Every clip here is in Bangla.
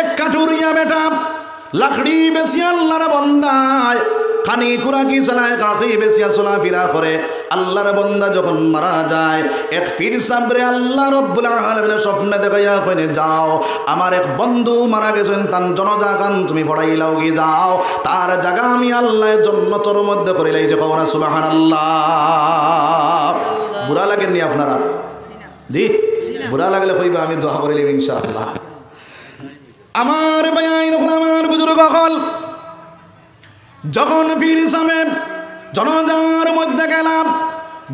এক কাঠুরিয়া বেটা লাকড়ি বেশি আল্লাহর বন্দায়। খানি কুরাকি চালায় কাঠি বেশিয়া চলা ফিরা করে। আল্লাহর বন্দা যখন মারা যায় এক পীর সাবরে আল্লাহ রব্বুল আলামিনের স্বপ্নে দেখাইয়া কইনে যাও আমার এক বন্ধু মারা গেছেন তার জনজা খান তুমি পড়াইলাও কি যাও। তার জায়গা আমি আল্লাহ জন্নতর মধ্যে করিলাই যে কওনা সুবহানাল্লাহ। বুড়া লাগেননি আপনারা? দি বুড়া লাগলে কইবা আমি দোয়া করিলাম ইনশাআল্লাহ। আমার ভাই আমার বুজুর্গ হল। যখন পীর সাহেব জনজার মধ্যে গেলাম,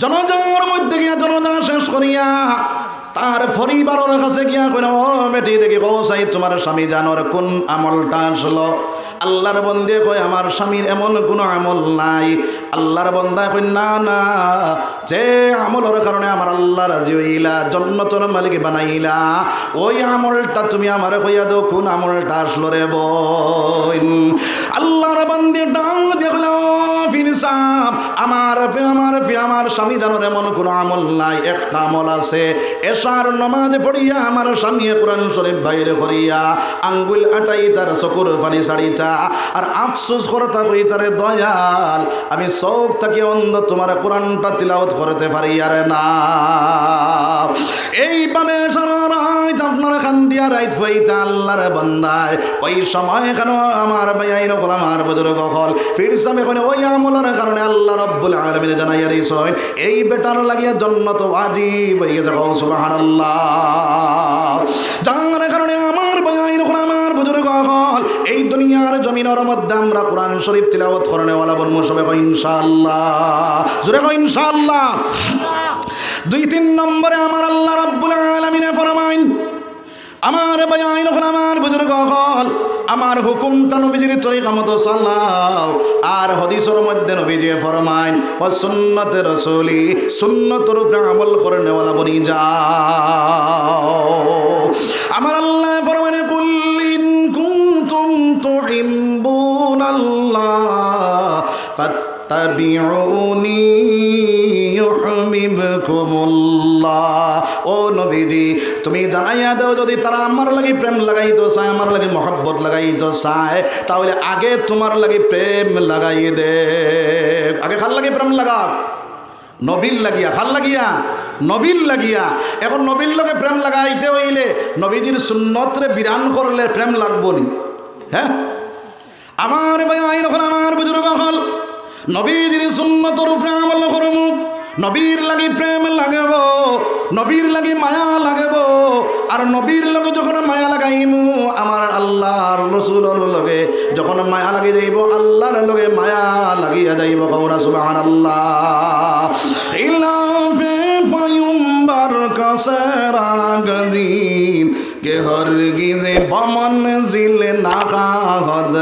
জনজার মধ্যে গিয়া জনজা শেষ করিয়া তার পরিবারের কাছে গিয়া কইল, ও বেটি, দেখি কো সাই তোমার স্বামী জানোর কোন আমলটা আসলো? আল্লাহর বন্দে কয়, আমার স্বামীর এমন কোনো আমল নাই। আল্লাহর বন্দায় কই না না, যে আমলের কারণে আমার আল্লাহ রাজি হইলা জন্নতর মালিক বানাইলা, ওই আমলটা তুমি আমার কইয়া দাও, কোন আমলটা আসলো রে বোন? আল্লাহর বন্দে ডাং দেখল আমার আমার আমার স্বামী জানোর এমন কোনো আমল নাই, একটা আমল আছে। পড়িয়া আমার স্বামী কোরআন শরীফ বাইরে আঙ্গুল আটাই তার চকুর পানি শাড়িটা আর আফসোস তারে, দয়াল, আমি চোখ থাকি অন্ধ, তোমার কোরআনটা তিলাওয়াত করতে পারি আর না। এইভাবে সারা রাত আপনার খান দিয়া রাইত হইতা আল্লাহর ওই সময় কেন আমার ভাই নকল আমার বুজুর্গ হল ফির সামে ওই আমলের কারণে আল্লাহ রব্বুল আলামিন জানাইয়া দিছেন এই বেটার লাগিয়া জন্নত ওয়াজিব হয়ে গেছে কও সুবহানাল্লাহ। যার কারণে আমার ভাই নকল আমার বুজুর্গ হল এই দুনিয়ার জমিনের মধ্যে আমরা কোরআন শরীফ তিলাওয়াত করনে ওয়ালা বলমু সবে কই ইনশাআল্লাহ। জোরে কই ইনশাআল্লাহ। দুই তিন নম্বরে আমার আল্লাহ রাব্বুল আলামিনে ফরমাইন, আমার বায়াইন হল আমার বুজুর্গ হল আমার হুকুমটা নবীজির তরিকা মতো চালাও আর হদিসের মধ্যে নবীজি ফরমাইন, ও সুন্নতে রসুলি সুন্নতর উপরে আমল করে নেওয়ালা বনি যাও। আমার আল্লাহ ফরমাইনে কুল্লিন কুনতুম তুহিব্বুনাল্লাহ, ফাত্তাবিউনি ইউহিব্বুকুমুল্লাহ ও নবীজি, তুমি জানাইয়া দাও, যদি তারা আমার লাগি প্রেম লাগাইতো চায়, আমার লাগি মহব্বত লাগাইতো চায়, তাহলে আগে তোমার লাগি প্রেম লাগাই দে। আগে খাল লাগি প্রেম লাগা নবীল লাগিয়া খাল লাগিয়া? নবীল লাগিয়া। এখন নবীর লগে প্রেম লাগাইতে হইলে নবীজির সুন্নতরে বিরান করলে প্রেম লাগবো নি। হ্যাঁ? আমার ভাই, আইন আমার বুজুর্গ হল। নবীজির সুন্নতর উপরে আমল করমু। নবীর লাগি প্রেম লাগেব, নবীর লাগি মায়া লাগেব, আর নবীর লগে যখন মায়া লাগাইমু, আমার আল্লাহর রসুলের লগে, যখন মায়া লাগি যাইব, আল্লাহর লগে মায়া লাগিয়া যাইব কৌরা সুবাহ আল্লাহ ইলাফে পয়ুম্বার কাসেরা গজিন কে গিজে বমন জিলে নাকা হদ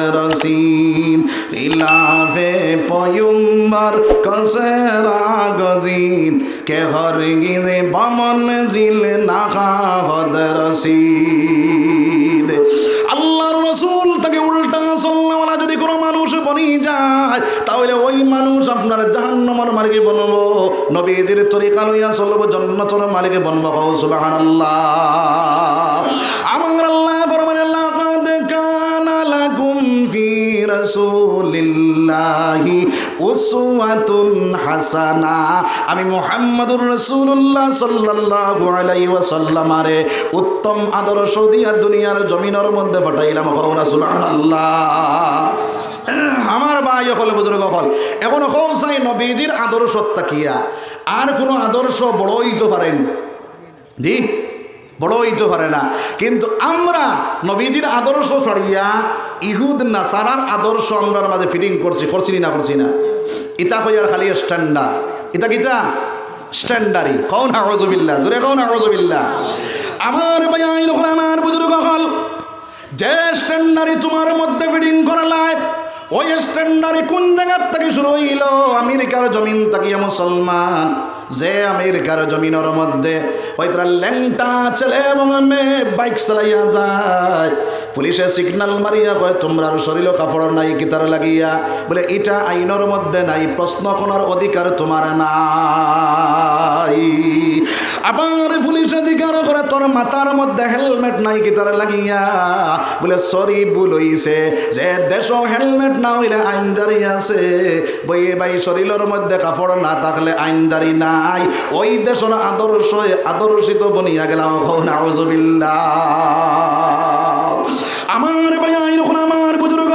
ইলাফে পয়ুম্বার কসেরা গজিন কে হর গিজে বামন জিল নাকা হদ রসিন আল্লাহর রসুল তাকে উল্টা চলনেওয়ালা যদি কোনো মানুষ বনি যায়, তাহলে ওই মানুষ আপনার জাহান্নামের মালিকে বনবো নবীদের তরিকা লইয়া চলবো, জন্নতর মালিকে বনবো। কৌ সুবহানাল্লাহ। আমার আল্লাহ রাসূলিল্লাহি উসওয়াতুন হাসানা। আমি মুহাম্মদুর রাসূলুল্লাহ সাল্লাল্লাহু আলাইহি ওয়াসাল্লামারে উত্তম আদর্শ দিয়া দুনিয়ার জমিনের মধ্যে পাঠাইলাম কওনা সুবহানাল্লাহ। আমার ভাই হল বুজুর্গ হল এখন হৌসাই নবীজির আদর্শ তাকিয়া আর কোনো আদর্শ বড়ই তো পারেন। জি? বড় হইতে পারে না। কিন্তু আমরা নবীজির আদর্শ ছাড়িয়া ইহুদ, নাসারার আদর্শ আমরার মাঝে ফিটিং করছি করছি না করছি না। ইতা হইয়ার খালি স্ট্যান্ডার্ড ইতা কিতা স্ট্যান্ডারি কও না আউযুবিল্লাহ জোরে কও না আউযুবিল্লাহ আমার ভাই আইন আমার বুজুর্গ হল, যে স্ট্যান্ডারি তোমার মধ্যে ফিটিং করা লাইফ, ওই স্ট্যান্ডারে কোন জায়গার থেকে শুরু হইল? আমেরিকার জমিন তাকিয়া মুসলমান। যে আমেরিকার জমিনের মধ্যে তারা ল্যাংটা ছেলে এবং মেয়ে বাইক চালাইয়া যায়। পুলিশে সিগনাল মারিয়া কয় তোমরা শরীর কাপড় নাই কি তার লাগিয়া? বলে, এটা আইনের মধ্যে নাই, প্রশ্ন করার অধিকার তোমার নাই। আবার পুলিশে জিজ্ঞাসা করে, তোর মাথার মধ্যে হেলমেট নাই কি তার লাগিয়া? বলে, সরি ভুল হইছে, যে দেশ হেলমেট না হইলে আইনজারি আছে। বই ভাই শরীরের মধ্যে কাপড় না থাকলে আইনজারি নাই। ওই দেশের আদর্শ আদর্শিত বনিয়া গেলাম। আমার ভাই আমার বুজুর্গ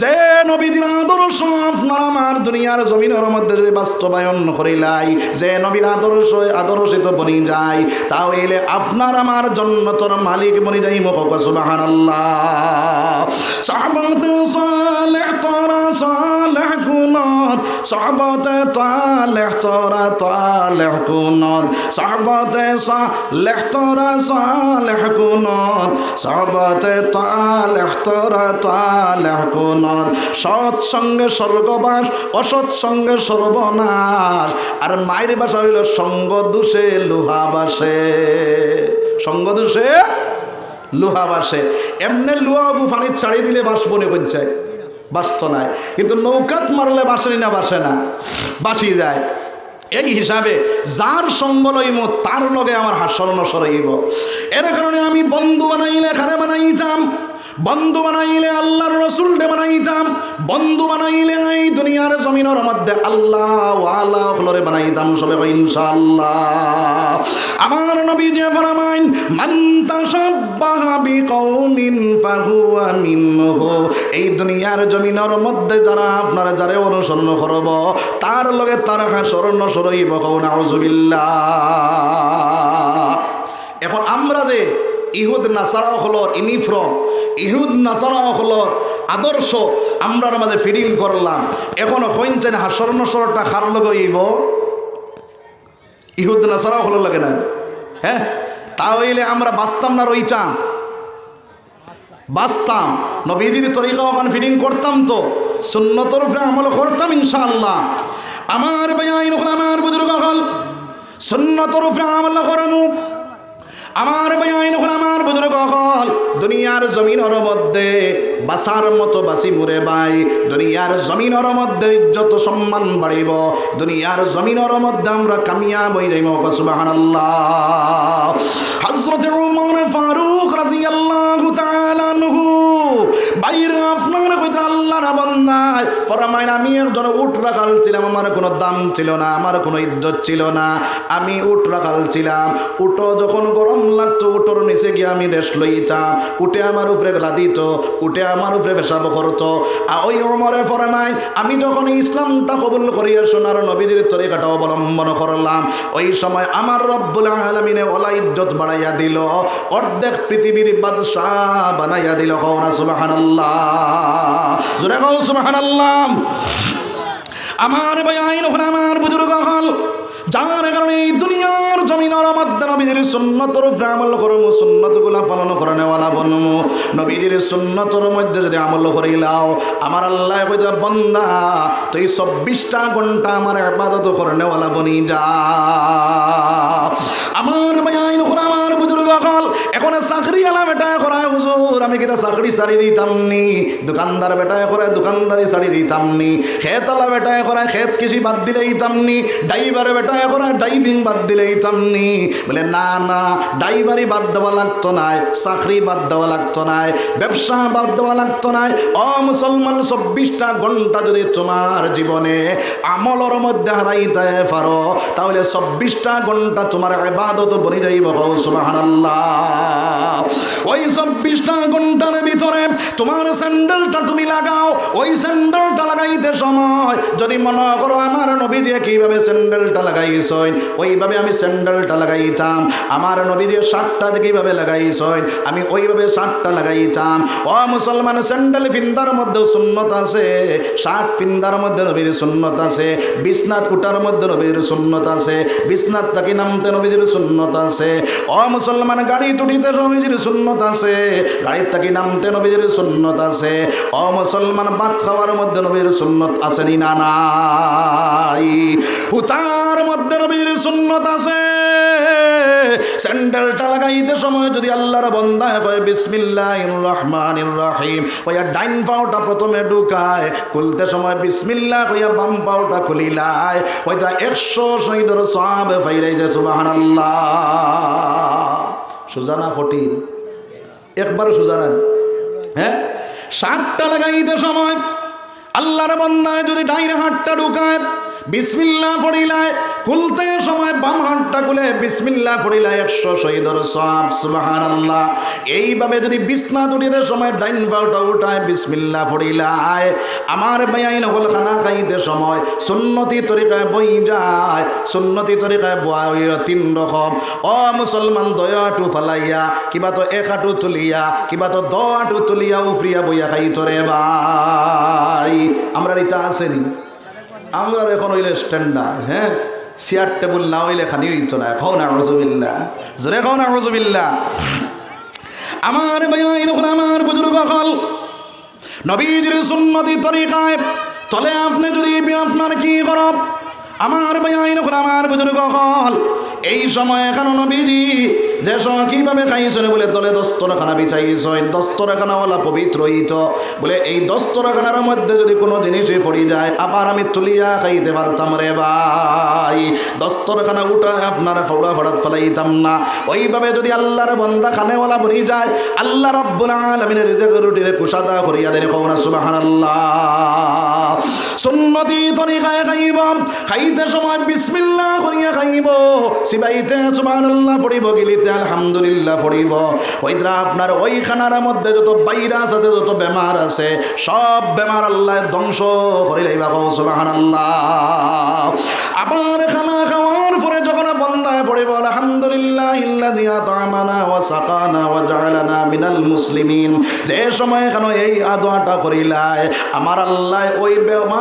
যে নবীদের আদর্শ আপনার আমার দুনিয়ার জমিনের মধ্যে যদি বাস্তবায়ন করিলাই, যে নবীর আদর্শ আদর্শিত বনি যায়, তাহলে আপনার আমার জন্য তোর মালিক বনি যাই মুখ সুবাহান তোরা সালেহ কুনত সাহবাত তালেহ তোরা তালেহ কুনত সাহবাত সালেহ তোরা সালেহ তোরা তালেহ কুনত সৎ সঙ্গে স্বর্গবাস, অসৎ সঙ্গে সর্বনাশ। আর মায়ের বাসা হইল সঙ্গ দোষে লোহা বাসে সঙ্গ দোষে লোহা বাসে এমনি লোহা গুফানি ছাড়িয়ে দিলে বাস বনে পঞ্চায় বাসত নাই। কিন্তু নৌকাত মারলে বাসেনি না বাসে না। বাসি যায়। এই হিসাবে যার সঙ্গ লইব, তার লগে আমার হাসর নসর এর কারণে আমি বন্ধু বানাইলে খারে বানাইতাম। বন্ধু বানাইলে আল্লাহর রসুলকে বানাইতাম, বন্ধু বানাইলে এই দুনিয়ার জমিনের মধ্যে আল্লাহ আল্লাহ হলরে বানাইতাম সবে ইনশাআল্লাহ। আমার নবী যে ফরমাইন, মান তাশাব্বাহা বিকৌমিন ফাহুয়া মিনহু। এই দুনিয়ার জমিনের মধ্যে যারা আপনারা যারা অনুসরণ করব, তার লগে তার হাসর নসর হইব কও নাউজুবিল্লাহ এখন আমরা যে ইহুদ নাসারা হলর ইউনিফর্ম ইহুদ নাসারা হলর আদর্শ। আমরার মাঝে ফিডিং করলাম। এখন হইনছেন হাসর নসরটা খার লগইব ইহুদ নাসারা হলো লাগে না? হ্যাঁ? তাহলে আমরা বাঁচতাম না রইতাম? বাঁচতাম। নবীদির তরিকা ওখানে ফিডিং করতাম তো। শূন্য তরফে আমল করতাম ইনশাআল্লাহ। আমার ভাই আমার বুজুর্গ হল শূন্য তরফে আমল করানো আমার বয়ান এখন আমার বুজুর্গ হল দুনিয়ার জমিনের মধ্যে বাসার মতো বাসি মুরে বাই। দুনিয়ার জমিনের মধ্যে যত সম্মান বাড়িব, দুনিয়ার জমিনের মধ্যে আমরা কামিয়াব হয়ে যাইব, সুবহানাল্লাহ। হযরত উমর ফারুক রাদিয়াল্লাহু তাআলা আনহু, বাইরে আপনার কইতে আল্লাহর বান্দায় ফরমাইন আমি একজন উট রাখাল ছিলাম, আমার কোনো দাম ছিল না, আমার কোনো ইজ্জত ছিল না। আমি উঠ রাখাল ছিলাম। উটো যখন গরম লাগতো, উটোর নিচে গিয়ে আমি রেস্ট লইতাম। উঠে আমার উপরে গলা দিত উঠে আমার উপরে পেশাব করতো। ওই অমরে ফরমাইন, আমি যখন ইসলামটা কবুল করিয়া সোনার নবীদের তরিকাটা অবলম্বন করলাম, ওই সময় আমার রব্বুল আলমিনে ওলা ইজ্জত বাড়াইয়া দিল, অর্ধেক পৃথিবীর বাদশাহ বানাইয়া দিল। কৌনা সুবাহানাল্লাহ। জোরে কৌ সুবাহানাল্লাহ। আমার ভাই, আইন ওখানে আমার বুজুর্গ হল। যার কারণে এই দুনিয়ার জমিনের মধ্যে নবীদের সুন্নতর আমল করমু, সুন্নতগুলা পালন করে নেওয়ালা বনমু নবীদের সুন্নতর মধ্যে যদি আমল করিলাও আমার আল্লাহ কইতে বন্দা তুই চব্বিশটা ঘণ্টা আমার আবাদত করে নেওয়ালা বনি যা। আমার ভাই, আইন হল এখন চাকরি আলা বেটায় করায় হুজুর, আমি কিটা চাকরি ছাড়ি দিতাম নি দোকানদার বেটায় করে দোকানদারি ছাড়ি দিতাম নি খেত আলা বেটায় করে খেত কৃষি বাদ দিলে দিতাম নি ড্রাইভার বেটায় করে ড্রাইভিং বাদ দিলে দিতাম নি বলে, না না ড্রাইভারি বাদ দেওয়া লাগতো নাই চাকরি বাদ দেওয়া লাগতো নাই ব্যবসা বাদ দেওয়া লাগতো নাই অ, মুসলমান, চব্বিশটা ঘণ্টা যদি তোমার জীবনে আমলর মধ্যে হারাইতে পারো, তাহলে চব্বিশটা ঘণ্টা তোমার এবাদত বনি যাইব সুবহানাল্লাহ। দিয়ে শার্টটা মুসলমান, স্যান্ডেল ফিন্দার মধ্যে সুন্নত আছে, শার্ট ফিন্দার মধ্যে নবীর সুন্নত আছে বিছনাথ কুটার মধ্যে নবীর সুন্নত আছে বিছনাথ তাকে নামতে নবীর সুন্নত আছে। ও মুসলমান গাড়ি টুটিতে নবীজির সুন্নত আছে। গাড়ির তাকে নামতে নবীজির সুন্নত আছে। অ মুসলমান ভাত খাওয়ার মধ্যে নবীর সুন্নত আছে নি না উতার মধ্যে নবীর সুন্নত আছে। স্যান্ডেলটা লাগাইতে সময় যদি আল্লাহর বন্দায় কয় বিসমিল্লাহ রহমান রহিম। ওইয়া ডাইন পাওটা প্রথমে ঢুকায়, খুলতে সময় বিসমিল্লাহ কইয়া বাম পাওটা খুলিলায়। ওইটা একশো শহীদর সব ফাইরাইছে সুবাহান আল্লাহ সুজানা ফটিন একবার সুজানান হ্যাঁ? সাতটা লাগাইতে সময় আল্লাহর বন্দায় যদি ডাইরে হাটটা ঢুকায় বিসমিল্লাহ পড়িলায়, খুলতে সময় বাম হাতটা খুলে বিসমিল্লাহ পড়িলায় একশো শহীদর সব সুবাহান আল্লাহ এইভাবে যদি বিছনা তুলিতে সময় ডাইন পাউটা উঠায় বিসমিল্লাহ পড়িলায়। আমার বেআই নকল খানা খাইতে সময় সুন্নতি তরিকায় বই যায়, সুন্নতি তরিকায় বয়া তিন রকম। অ মুসলমান দয়াটু ফালাইয়া, কিবা তো এক হাঁটু তুলিয়া, কিবা তো দ হাঁটু তুলিয়া উফরিয়া বইয়া খাই তোরে ভাই। আমরা এটা আসেনি আমরা এখন হইলে স্ট্যান্ডার্ড হ্যাঁ? চেয়ার টেবুল না হইলে খানি হইতো না। খাও না রজবিল্লা জোরে না রজবিল্লা আমার ভাই এখন আমার বুজুর্গ হল নবীজির সুন্নতি তরিকায়। তলে আপনি যদি আপনার কি করব? আমার ভাই এরকম আমার বুজুর্গ হল। এই সময় এখন নবীজি যে সময় কীভাবে খাইছেন বলে দলে দস্তরখানা বিছাইছেন, দস্তরখানাওয়ালা পবিত্র হইত বলে এই দস্তরখানার মধ্যে যদি কোনো জিনিসই পড়ি যায়, আবার আমি তুলিয়া খাইতে পারতাম রে ভাই। দস্তরখানা উঠা আপনার ফৌড়া ফড়াত ফেলাইতাম না। ওইভাবে যদি আল্লাহর বন্দা খানেওয়ালা বনি যায়, আল্লাহ রব্বুল আলমিনের রিজেক রুটিরে কুসাদা করিয়া দেন কৌনা সুবহানাল্লাহ। সুন্নতি তরিকায় খাইব খাইতে সময় বিসমিল্লাহ করিয়া খাইব। সিবাইতে সুবহানাল্লাহ পড়িব, গিলিতে আলহামদুলিল্লাহ পড়িব। ওইদ্রা আপনার ওই খানার মধ্যে যত ভাইরাস আছে, যত বেমার আছে, সব বেমার আল্লাহ ধ্বংস করে লাইবা কও সুবহানাল্লাহ। আবার খানা খাওয়ার পরে যখন বন্দায় পড়িব আলহামদুলিল্লাহ ইল্লাযী আতামানা ওয়া সাকানা ওয়া জাআলানা মিনাল মুসলিমিন। যে সময় এখানে এই আদোয়াটা করিলায়, আমার আল্লাহ ওই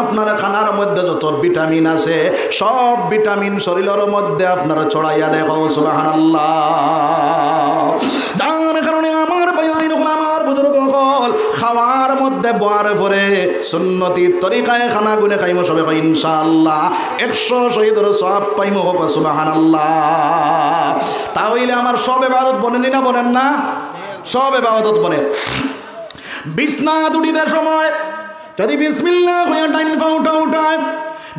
আপনার খানার মধ্যে যত ভিটামিন আছে সব ভিটামিন শরীরের মধ্যে আপনারা ছড়াইয়া দেখো সুবহানাল্লাহ। যার কারণে আমার যখন আমার বুজুর্গ খাওয়ার মধ্যে বোয়ার পরে সুন্নতি তরিকায় খানা গুনে খাইম, সবে ইনশাআল্লাহ। একশো শহীদের সব পাইম হোক সুবহানাল্লাহ। তাহলে আমার সব এবাদত বনেনি না বলেন না? সব এবাদত বনে। বিছনা দুটিতে সময়, যদি বিসমিল্লাহ হইয়া ডাইন পাউটা উঠায়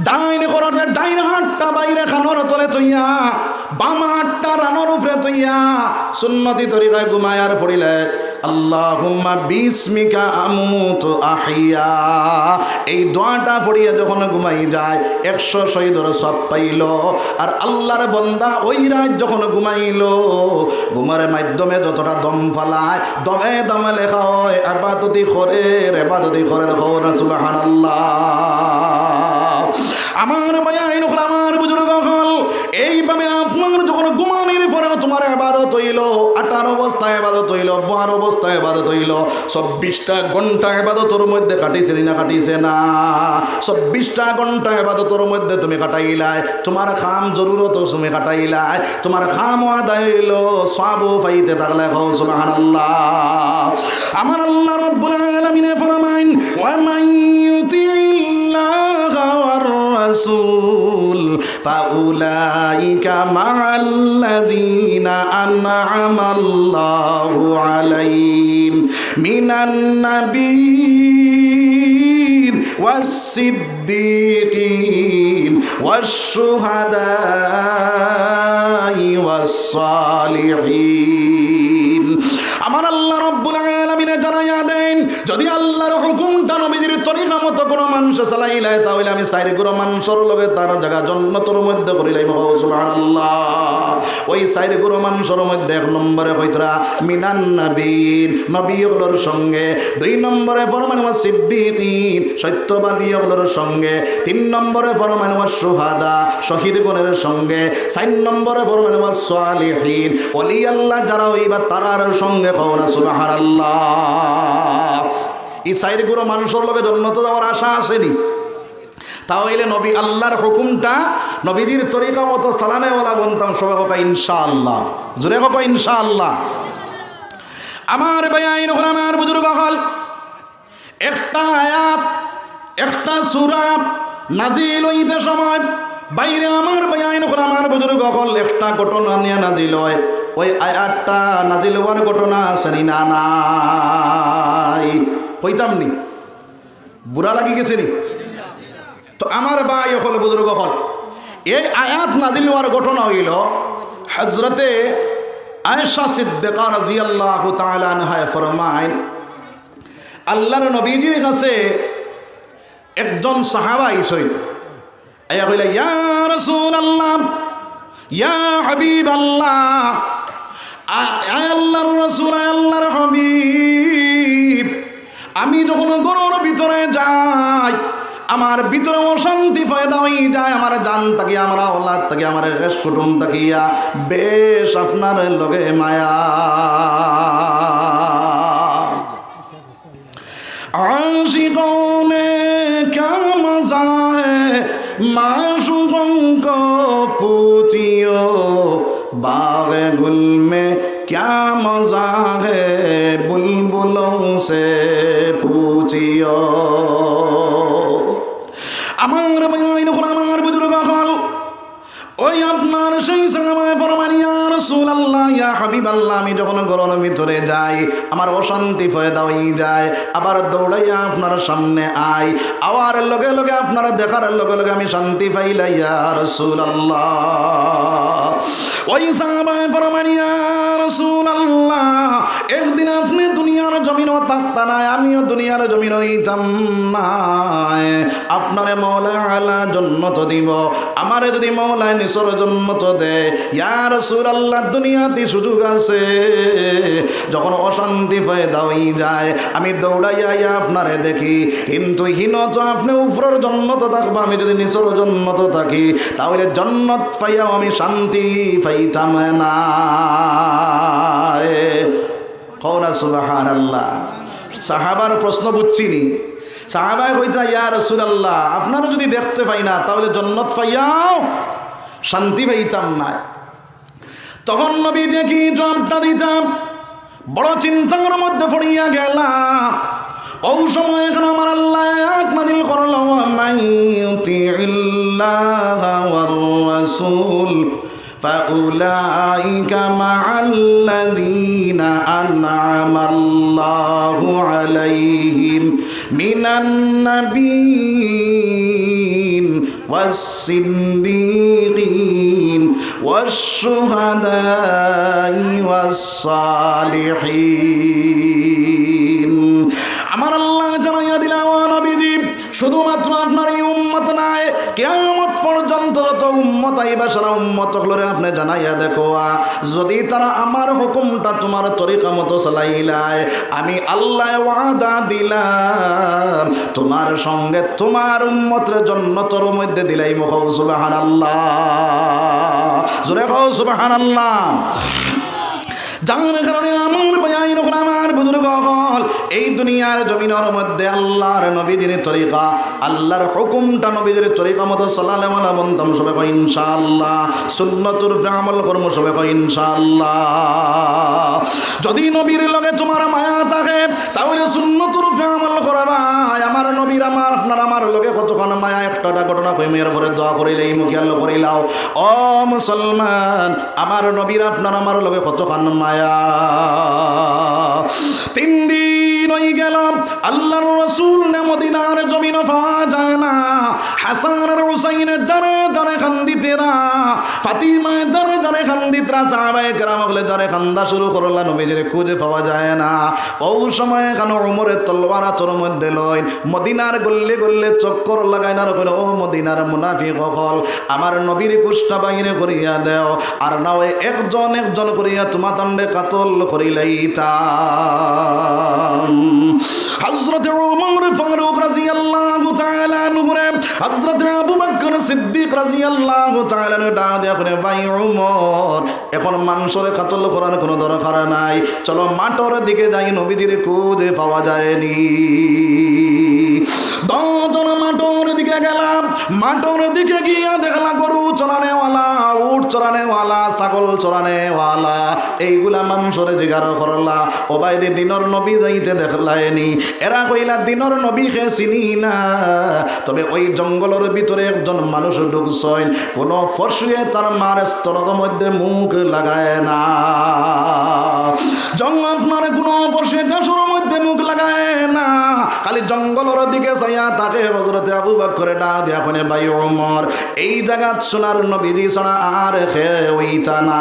ডাইন করার ডাইন হাতটা বাইরে খানোর তলে তৈয়া বাম হাতটা রানোর উপরে তৈয়া সুন্নতি তরিকায় ঘুমায়ার পড়িলে। আল্লাহুম্মা বিসমিকা আমুতু আহিয়া। এই দোয়াটা পড়িয়া যখন ঘুমাই যায়, একশো শহীদর সব পাইল। আর আল্লাহর বন্দা ওই রাত যখন ঘুমাইল, ঘুমার মাধ্যমে যতটা দম ফালায়, দমে দমে লেখা হয়, আবাদতি করে রেবাদতি করে দেখো সুবাহান আমার ভাইয়া এরকম আমার বুজুর্গ হল এইভাবে আপনার যখন ঘুমানির পরে তোমার এবাদত হইল আটার অবস্থায় এবাদত হইল বার অবস্থায় এবাদত হইল, চব্বিশটা ঘণ্টা এবাদতর মধ্যে কাটিছে না কাটিছে না? চব্বিশটা ঘণ্টা এবাদতর মধ্যে তুমি কাটাইলাই, তোমার খাম জরুরত তুমি কাটাইলাই, তোমার খাম আদায় হইল সব পাইতে থাকলে হও সুবহানাল্লাহ। আমার আল্লাহ রব্বুল আলামিনে ফরমাইন, ওয়া ইউতিল্লাহ الرسول. فأولئك مع الذين أنعم الله عليهم من النبيين والصديقين والشهداء والصالحين. যদি আল্লাহর হুকুমটা নবীজির তরিকা মতো কোনো মানুষ চালাইলাই তাহলে আমি সাইরে কোনো মানুষের লগে তার জায়গা জন্নতর মধ্যে করিলাই সুবহানাল্লাহ। ওই সাইরে কোনো মানুষের মধ্যে এক নম্বরে হইতরা মিনান নবীন নবীগুলোর সঙ্গে। দুই নম্বরে ফরমান সিদ্দিকিন সত্যবাদী ওগুলোর সঙ্গে। তিন নম্বরে ফরমান সুহাদা শহীদ গণের সঙ্গে। চার নম্বরে ফরমান সালিহিন। ওলি আল্লাহ যারা হইবা তারার সঙ্গে কওনা সুবহানাল্লাহ। এই সাইডগুলো মানুষের লগে জন্নত যাওয়ার আশা আসেনি। তাহলে নবী আল্লাহর হুকুমটা নবীজির তরিকা মতো সালানেওয়ালা বলতাম সবাই হোক ইনশাআল্লাহ। জোরে হোক ইনশাআল্লাহ। আমার বেআইন আমার বুজুর্গ হল, একটা আয়াত, একটা সুরা নাজিল হইতে সময় বাইরে আমার করে আমার বুজুর্গ হল, একটা ঘটনা নিয়ে নাজিল হয়। ওই আয়াতটা নাজিল হওয়ার ঘটনা শ্রেণি না নাই। হইতাম নি। বুড়া লাগি গেছে নি। তো আমার ভাই হল বুজুর্গ হল এই আয়াত নাজিল হওয়ার ঘটনা হইল হজরতে আয়েশা সিদ্দিকা রাজিয়াল্লাহু তাআলা আনহা ফরমায়, আল্লাহর নবীজির কাছে একজন সাহাবা আইসই আয়া কইলা, ইয়া রাসূলুল্লাহ, ইয়া হাবিবাল্লাহ আল্লাহর রাসূল আল্লাহর হাবিব। আমি যখন গরুর ভিতরে যাই আমার ভিতরে অশান্তি ফয়দা হয়ে যায় আমার জান তাকিয়া আমার ওলাদ তাকিয়া আমার শেষ কুটুম তাকিয়া বেশ আপনার লগে মায়া आशिकों में क्या मजा है माशुकों को पूछियो बाग गुल में क्या मजा है बुलबुलों से আমার বাইন আমার বুজুর্গ হল ওই আপনার সেই আল্লাহ ইয়া হাবিব আল্লাহ আমি যখন ভিতরে যাই, আমার অশান্তি ফয়দা হয়ে যায়। আবার দৌড়াইয়া আপনার সামনে আই। আওয়ার লগে লগে আপনার দেখার লগে লগে আমি শান্তি পাইলাইয়া রসুল আল্লাহ ওই সামায় পরমানিয়া রসুল আল্লাহ একদিন আপনি দুনিয়ার জমিনও থাকতা নাই, আমিও দুনিয়ার জমিন হইতাম নাই। আপনারে মৌলা আলা জন্নত দিব, আমারে যদি মৌলায় নিসর জন্নত দে। ইয়ার সুর আল্লাহ দুনিয়াতে সুযোগ আছে। যখন অশান্তি ফয়দা হয়ে যায়, আমি দৌড়াইয়া ইয়া আপনারে দেখি, কিন্তু হীন তো আপনি উপরের জন্নত থাকব, আমি যদি নিসর জন্নত থাকি, তাহলে জন্নত পাইয়াও আমি শান্তি পাইতাম না। কৌনা সুবাহান আল্লাহ সাহাবার প্রশ্ন বুঝছিনি। সাহাবায় হইতা ইয়া রসুলাল্লাহ, আপনারা যদি দেখতে পাই না, তাহলে জন্নত পাইয়াও শান্তি পাইতাম না। তখন নবী দেখি জবাবটা দিতাম। বড় চিন্তার মধ্যে পড়িয়া গেলাম। ও সময় এখন আমার আল্লাহ নাদিল করল রাসূল। فأولئك مع الذين أنعم الله عليهم من النبيين والصديقين والشهداء والصالحين আমার আল্লাহ জানাইয়া দিলাম নবীজি শুধুমাত্র আপনার উম্মত আইবা সারা উম্মত হলরে আপনি জানাইয়া দেখো যদি তারা আমার হুকুমটা তোমার তরিকা মতো চালাইলায় আমি আল্লাহ ওয়াদা দিলাম, তোমার সঙ্গে তোমার উম্মতের জন্য তোর মধ্যে দিলাই মুখ সুবাহান আল্লাহ জোরে কৌ সুবাহান আল্লাহ যার কারণে আমার বয়াইন ওখানে আমার বুজুর্গ এই দুনিয়ার জমিনের মধ্যে আল্লাহর নবীজির তরিকা, আল্লাহর হুকুমটা নবীজির তরিকা মতো সাল্লাহ মালা বন্ধম সবে কয় ইনশাআল্লাহ। সুন্নতুর আমল কর্ম সবে কয় ইনশাআল্লাহ। যদি নবীর লগে তোমার মায়া থাকে, তাহলে সুন্নতুর আমল করবা আমার নবীর, আমার আপনার, আমার লগে কতক্ষণ মায়া একটা ঘটনা কই মেয়ের ঘরে দোয়া করিলে এই মুখে আল্লাহ করিলাও। ও মুসলমান, আমার নবীর, আপনার, আমার লগে কতক্ষণ মায়া তিন দিন হয়ে গেল। আল্লাহর রসুল নে মদিনার জমিন পাওয়া যায় না। হাসান আর হুসাইন যারে যারে খান্দিতেরা ফাতিমায় যারে যারে খান্দিতরা সাহাবায়ে কেরাম হলে যারে খান্দা শুরু করলা, নবীজির খুঁজে পাওয়া যায় না। ও সময় এখানে উমরের তলোয়ার তোর মধ্যে লয় মদিনার গল্লে গল্লে চক্কর লাগাই না রকম ও মদিনার মুনাফিক হল, আমার নবীর কুষ্টা বাহিরে করিয়া দেও। আর না ওই একজন একজন করিয়া তোমা তান্ডে কাতল করিলাইতাম হযরত ওমর ফারুক রাদিয়াল্লাহু তাআলা নুরে হযরত আবু বকর সিদ্দিক রাদিয়াল্লাহু তাআলা দেয়া করে ভাই ওমর এখন মাংসের কাতল করার কোনো দরকার নাই। চলো মাটর দিকে যাই, নবীজির খুঁজে পাওয়া যায়নি। দজন মাটোর মাটোর দিকে গিয়া দেখলাম গরু চড়ানেওয়ালা, উট চড়ানেওয়ালা, ছাগল চড়ানেওয়ালা, এইগুলা মানুষের জিগার করলা। ও বাইরে দিনর নবী যাইতে দেখলাইনি। এরা কইলা, দিনর নবী খে চিনি না। তবে ওই জঙ্গলের ভিতরে একজন মানুষ ঢুকছেন। কোনো ফসুয়ে তার মার স্তরের মধ্যে মুখ লাগায় না। জঙ্গল আপনার কোনো ফসুয়ে গাছের খালি জঙ্গলের দিকে চাইয়া তাকে হজরতে আবু বাক্করে ডাক দিয়া কোনে ভাই ওমর, এই জায়গা সোনার নবী দি ছাড়া আর খে ওইটা না